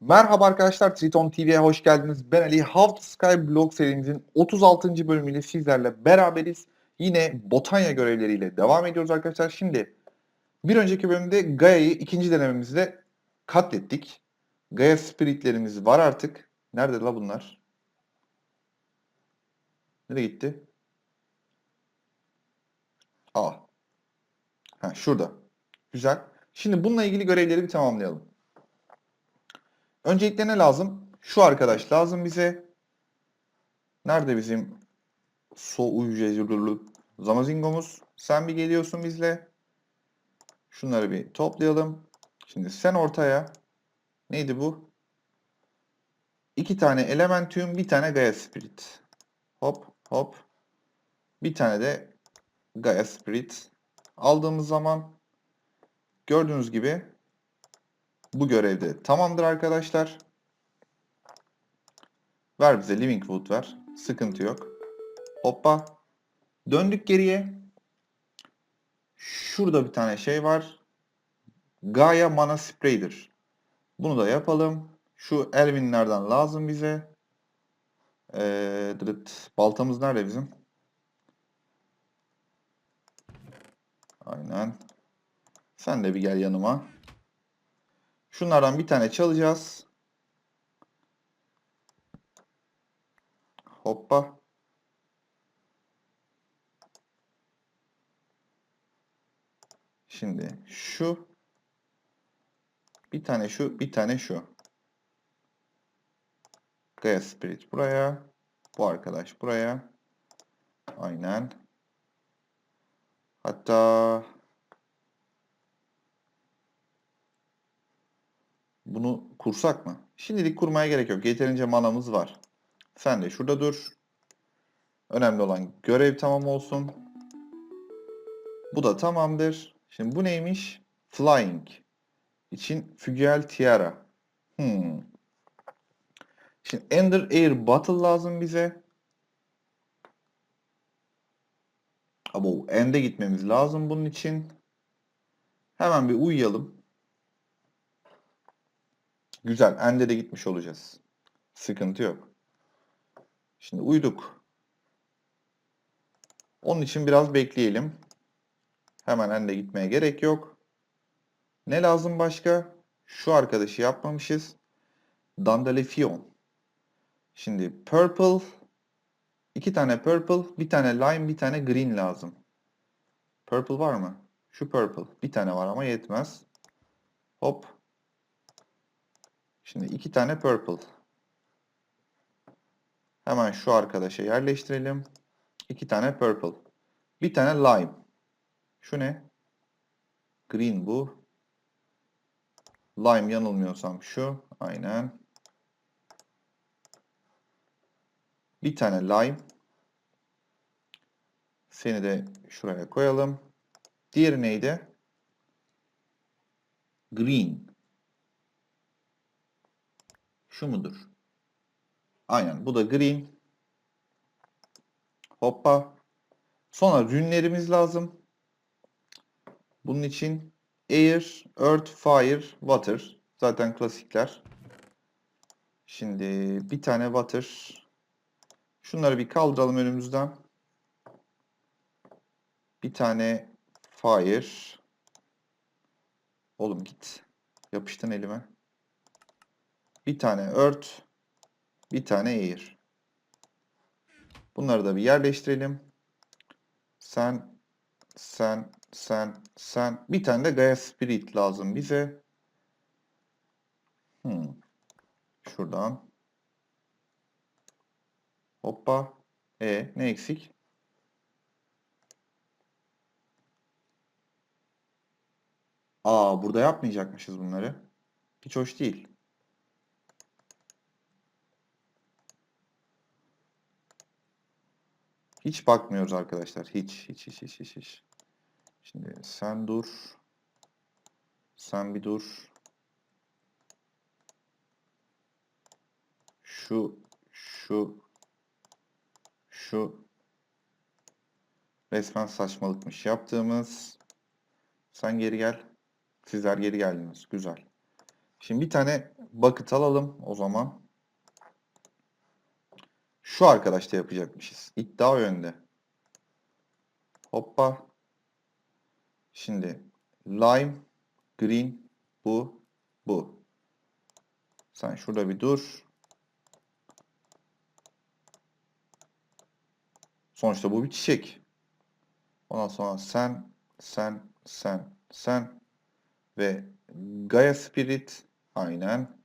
Merhaba arkadaşlar, Triton TV'ye hoş geldiniz. Ben Ali. How to Sky Blog serimizin 36. bölümüyle sizlerle beraberiz. Yine Botanya görevleriyle devam ediyoruz arkadaşlar. Şimdi bir önceki bölümde Gaia'yı ikinci denememizde katlettik. Gaia Spiritlerimiz var artık. Nerede la bunlar? Nereye gitti? Aa. Ha, şurada. Güzel. Şimdi bununla ilgili görevleri bir tamamlayalım. Öncelikle ne lazım? Şu arkadaş lazım bize. Nerede bizim so uyucu Zamazingomuz? Sen bir geliyorsun bizle. Şunları bir toplayalım. Şimdi sen ortaya. Neydi bu? İki tane Elementium, bir tane Gaia Spirit. Hop hop. Bir tane de Gaia Spirit. Aldığımız zaman gördüğünüz gibi bu görevde tamamdır arkadaşlar. Ver bize Living Wood ver. Sıkıntı yok. Hoppa. Döndük geriye. Şurada bir tane şey var. Gaia Mana Spray'dir. Bunu da yapalım. Şu Elvin'lerden lazım bize. Ee, dırıt. baltamız nerede bizim? Aynen. Sen de bir gel yanıma. Şunlardan bir tane çalacağız. Hoppa. Şimdi şu bir tane şu, bir tane şu. Gaia Spirit buraya. Bu arkadaş buraya. Aynen. Hatta Bunu kursak mı? Şimdilik kurmaya gerek yok. Yeterince manamız var. Sen de şurada dur. Önemli olan görev tamam olsun. Bu da tamamdır. Şimdi bu neymiş? Flying. için Fuguel Tiara. Hmm. Şimdi Ender Air Bottle lazım bize. Abo, End'e gitmemiz lazım bunun için. Hemen bir uyuyalım. Güzel. End'e de gitmiş olacağız. Sıkıntı yok. Şimdi uyduk. Onun için biraz bekleyelim. Hemen End'e gitmeye gerek yok. Ne lazım başka? Şu arkadaşı yapmamışız. Dandelion. Şimdi purple. iki tane purple, bir tane lime, bir tane green lazım. Purple var mı? Şu purple. Bir tane var ama yetmez. Hop. Şimdi iki tane purple. Hemen şu arkadaşa yerleştirelim. İki tane purple. Bir tane lime. Şu ne? Green bu. Lime yanılmıyorsam şu. Aynen. Bir tane lime. Seni de şuraya koyalım. Diğeri neydi? Green. Şu mudur? Aynen bu da green. Hoppa. Sonra rünlerimiz lazım. Bunun için air, earth, fire, water. Zaten klasikler. Şimdi bir tane water. Şunları bir kaldıralım önümüzden. Bir tane fire. Oğlum git. Yapıştın elime. Bir tane earth, bir tane air. Bunları da bir yerleştirelim. Sen, sen, sen, sen. Bir tane de Gaia Spirit lazım bize. Hmm. Şuradan. Hoppa. E ne eksik? Aa burada yapmayacakmışız bunları. Hiç hoş değil. Hiç bakmıyoruz arkadaşlar. Hiç, hiç, hiç, hiç, hiç, hiç. Şimdi sen dur. Sen bir dur. Şu, şu, şu. Resmen saçmalıkmış yaptığımız. Sen geri gel. Sizler geri geldiniz. Güzel. Şimdi bir tane bucket alalım o zaman. Şu arkadaşta yapacakmışız. İddia yönde. Hoppa. Şimdi lime, green, bu, bu. Sen şurada bir dur. Sonuçta bu bir çiçek. Ondan sonra sen, sen, sen, sen ve Gaia Spirit aynen.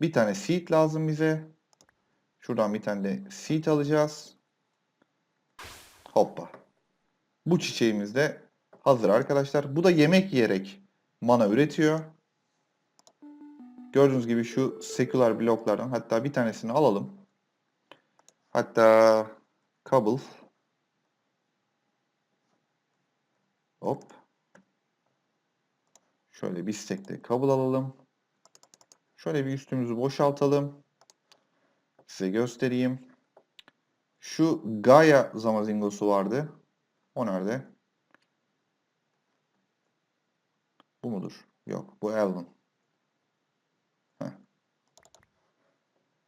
Bir tane seed lazım bize. Şuradan bir tane de seed alacağız. Hoppa. Bu çiçeğimiz de hazır arkadaşlar. Bu da yemek yiyerek mana üretiyor. Gördüğünüz gibi şu secular bloklardan hatta bir tanesini alalım. Hatta cobble Hop. Şöyle bir de kabul alalım. Şöyle bir üstümüzü boşaltalım. Size göstereyim. Şu Gaia Zamazingosu vardı. O nerede? Bu mudur? Yok. Bu Elvin. Heh.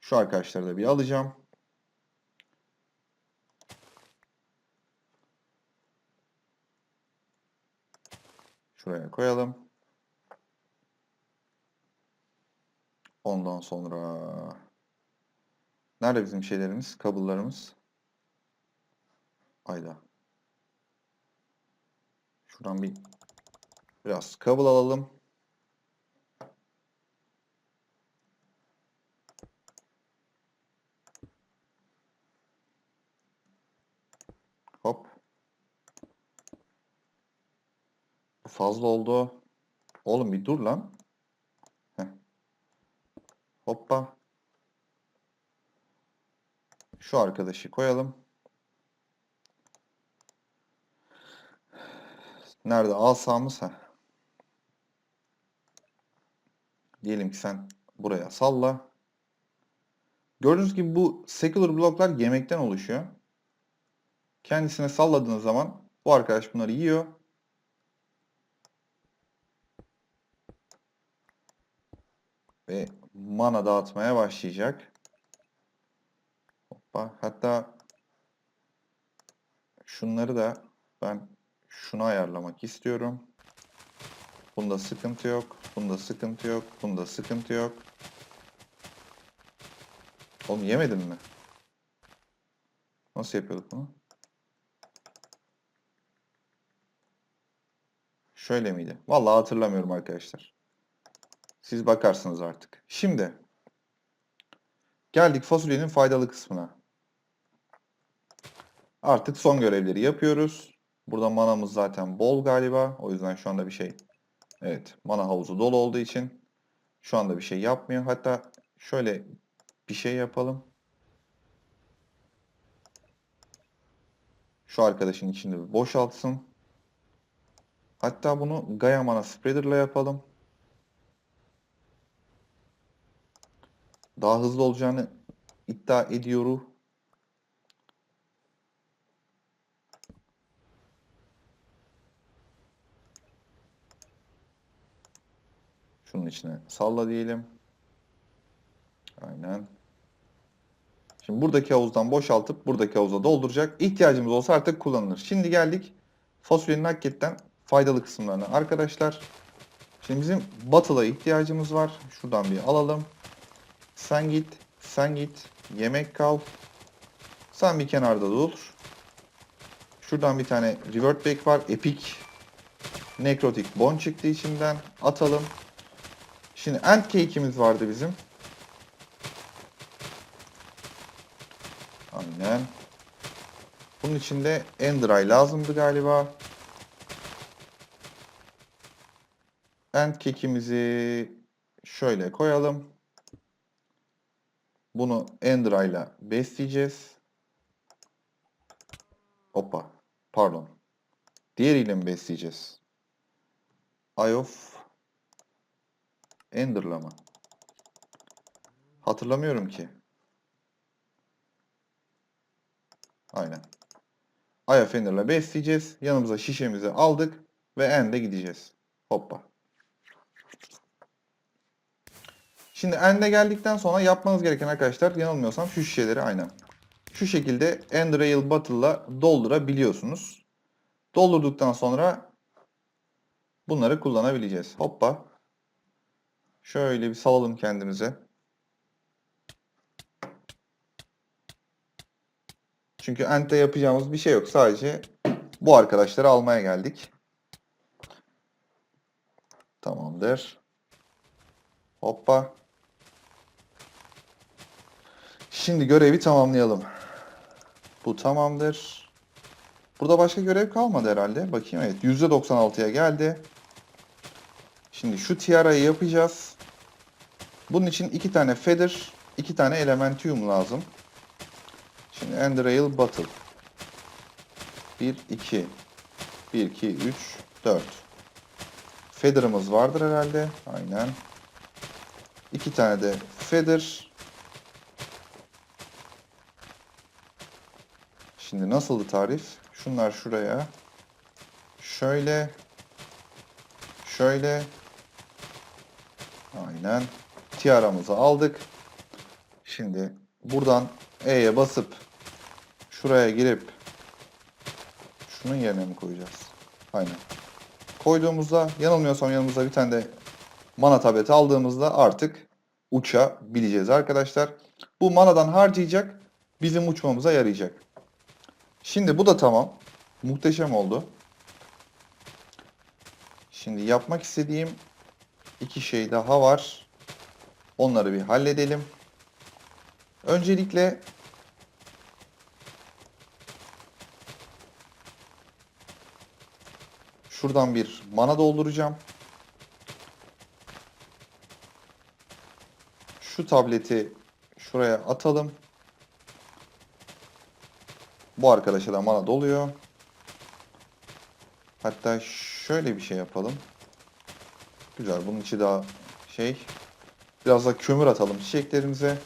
Şu arkadaşları da bir alacağım. Şuraya koyalım. Ondan sonra nerede bizim şeylerimiz, kabullarımız? Ayda. Şuradan bir biraz kabul alalım. Hop. Fazla oldu. Oğlum bir dur lan. Heh. Hoppa. Şu arkadaşı koyalım. Nerede asamız? Heh. Diyelim ki sen buraya salla. Gördüğünüz gibi bu secular bloklar yemekten oluşuyor. Kendisine salladığınız zaman bu arkadaş bunları yiyor. Ve mana dağıtmaya başlayacak. Hatta şunları da ben şunu ayarlamak istiyorum. Bunda sıkıntı yok. Bunda sıkıntı yok. Bunda sıkıntı yok. Oğlum yemedin mi? Nasıl yapıyorduk bunu? Şöyle miydi? Vallahi hatırlamıyorum arkadaşlar. Siz bakarsınız artık. Şimdi geldik fasulyenin faydalı kısmına. Artık son görevleri yapıyoruz. Burada manamız zaten bol galiba. O yüzden şu anda bir şey Evet, mana havuzu dolu olduğu için şu anda bir şey yapmıyor. Hatta şöyle bir şey yapalım. Şu arkadaşın içinde bir boşaltsın. Hatta bunu Gaia Mana Spreader'la yapalım. Daha hızlı olacağını iddia ediyorum. Şunun içine salla diyelim. Aynen. Şimdi buradaki havuzdan boşaltıp buradaki havuza dolduracak. İhtiyacımız olsa artık kullanılır. Şimdi geldik fasulyenin hakikaten faydalı kısımlarına. Arkadaşlar şimdi bizim batıla ihtiyacımız var. Şuradan bir alalım. Sen git, sen git. Yemek kal. Sen bir kenarda dur. Şuradan bir tane revert back var. Epic Necrotic Bone çıktı içinden. Atalım. Şimdi end cake'imiz vardı bizim. Aynen. Bunun içinde Ender Eye lazımdı galiba. End cake'imizi şöyle koyalım. Bunu Ender Eye ile besleyeceğiz. Hoppa. Pardon. Diğeriyle mi besleyeceğiz? Eye of Ender'la mı? Hatırlamıyorum ki. Aynen. Eye of Ender'la besleyeceğiz. Yanımıza şişemizi aldık ve End'e gideceğiz. Hoppa. Şimdi end'e geldikten sonra yapmanız gereken arkadaşlar yanılmıyorsam şu şişeleri aynen. Şu şekilde end rail bottle'la doldurabiliyorsunuz. Doldurduktan sonra bunları kullanabileceğiz. Hoppa. Şöyle bir salalım kendimize. Çünkü end'de yapacağımız bir şey yok. Sadece bu arkadaşları almaya geldik. Tamamdır. Hoppa. Şimdi görevi tamamlayalım. Bu tamamdır. Burada başka görev kalmadı herhalde. Bakayım evet %96'ya geldi. Şimdi şu tiara'yı yapacağız. Bunun için iki tane feather, iki tane elementium lazım. Şimdi end rail battle. 1, 2. 1, 2, 3, 4. Feather'ımız vardır herhalde. Aynen. İki tane de feather. Şimdi nasıldı tarif? Şunlar şuraya. Şöyle. Şöyle. Aynen. Tiaramızı aldık. Şimdi buradan E'ye basıp şuraya girip şunun yerine mi koyacağız? Aynen. Koyduğumuzda yanılmıyorsam yanımıza bir tane de mana tableti aldığımızda artık uçabileceğiz arkadaşlar. Bu manadan harcayacak bizim uçmamıza yarayacak. Şimdi bu da tamam. Muhteşem oldu. Şimdi yapmak istediğim iki şey daha var. Onları bir halledelim. Öncelikle şuradan bir mana dolduracağım. Şu tableti şuraya atalım. Bu arkadaşa da mana doluyor. Hatta şöyle bir şey yapalım. Güzel. Bunun içi daha şey. Biraz da kömür atalım çiçeklerimize.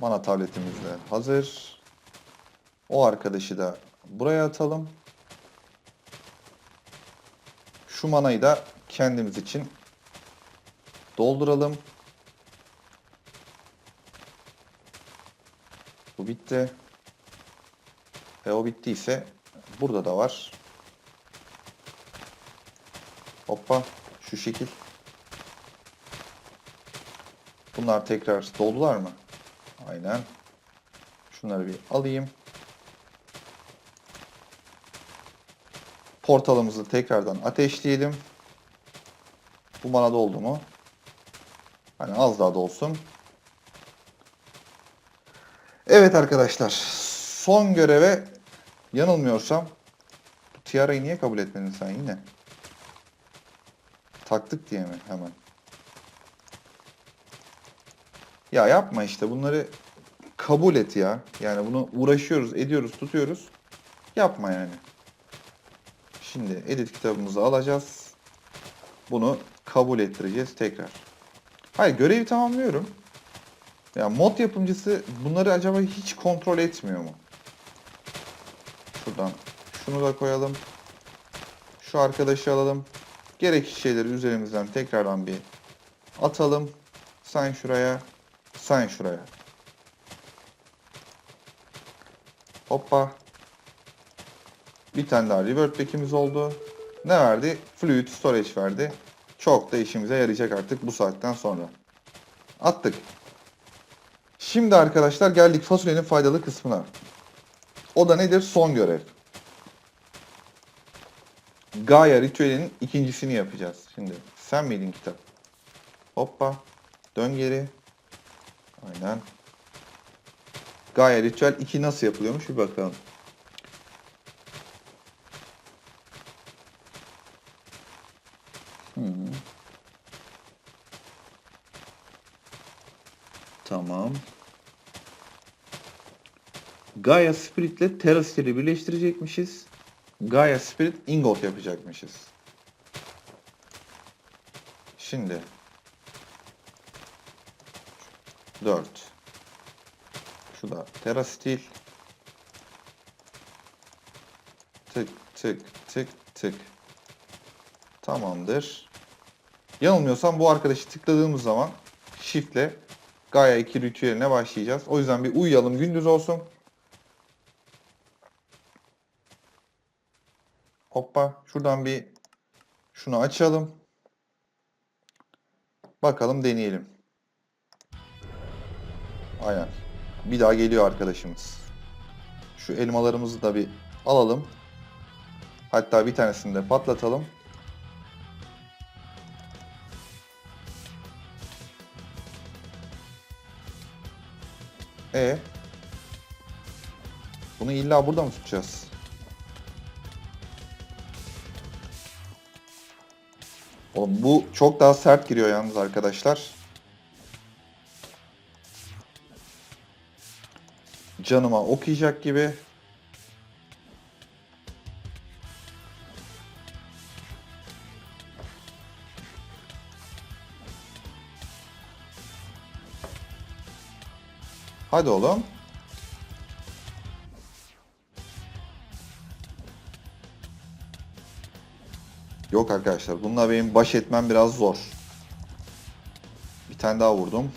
Mana tabletimiz de hazır. O arkadaşı da buraya atalım. Şu manayı da kendimiz için dolduralım. Bitti. E o bittiyse burada da var. Hoppa şu şekil. Bunlar tekrar doldular mı? Aynen. Şunları bir alayım. Portalımızı tekrardan ateşleyelim. Bu bana doldu mu? Hani az daha dolsun. Evet arkadaşlar. Son göreve yanılmıyorsam tiarayı niye kabul etmedin sen yine? Taktık diye mi hemen? Ya yapma işte bunları kabul et ya. Yani bunu uğraşıyoruz, ediyoruz, tutuyoruz. Yapma yani. Şimdi edit kitabımızı alacağız. Bunu kabul ettireceğiz tekrar. Hayır görevi tamamlıyorum. Ya mod yapımcısı bunları acaba hiç kontrol etmiyor mu? Şuradan şunu da koyalım. Şu arkadaşı alalım. Gerekli şeyleri üzerimizden tekrardan bir atalım. Sen şuraya, sen şuraya. Hoppa. Bir tane daha revert back'imiz oldu. Ne verdi? Fluid storage verdi. Çok da işimize yarayacak artık bu saatten sonra. Attık. Şimdi arkadaşlar geldik fasulyenin faydalı kısmına. O da nedir? Son görev. Gaia ritüelinin ikincisini yapacağız. Şimdi sen miydin kitap? Hoppa. Dön geri. Aynen. Gaia ritüel 2 nasıl yapılıyormuş bir bakalım. Hmm. Tamam. Gaia Spirit ile Terra Spirit'i birleştirecekmişiz. Gaia Spirit Ingot yapacakmışız. Şimdi 4 Şu da Terra Steel. Tık tık tık tık. Tamamdır. Yanılmıyorsam bu arkadaşı tıkladığımız zaman Shift'le Gaia 2 ritüeline başlayacağız. O yüzden bir uyuyalım gündüz olsun. Hoppa şuradan bir şunu açalım. Bakalım deneyelim. Aynen. Bir daha geliyor arkadaşımız. Şu elmalarımızı da bir alalım. Hatta bir tanesini de patlatalım. E Bunu illa burada mı tutacağız? Oğlum bu çok daha sert giriyor yalnız arkadaşlar. Canıma okuyacak gibi. Hadi oğlum. Yok arkadaşlar. Bununla benim baş etmem biraz zor. Bir tane daha vurdum.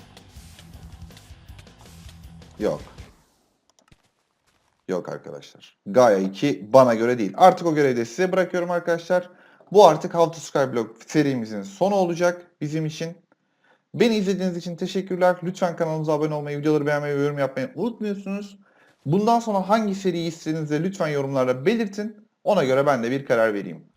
Yok. Yok arkadaşlar. Gaia 2 bana göre değil. Artık o görevi de size bırakıyorum arkadaşlar. Bu artık How to Skyblock serimizin sonu olacak bizim için. Beni izlediğiniz için teşekkürler. Lütfen kanalımıza abone olmayı, videoları beğenmeyi ve yorum yapmayı unutmuyorsunuz. Bundan sonra hangi seriyi istediğinizi de lütfen yorumlarda belirtin. Ona göre ben de bir karar vereyim.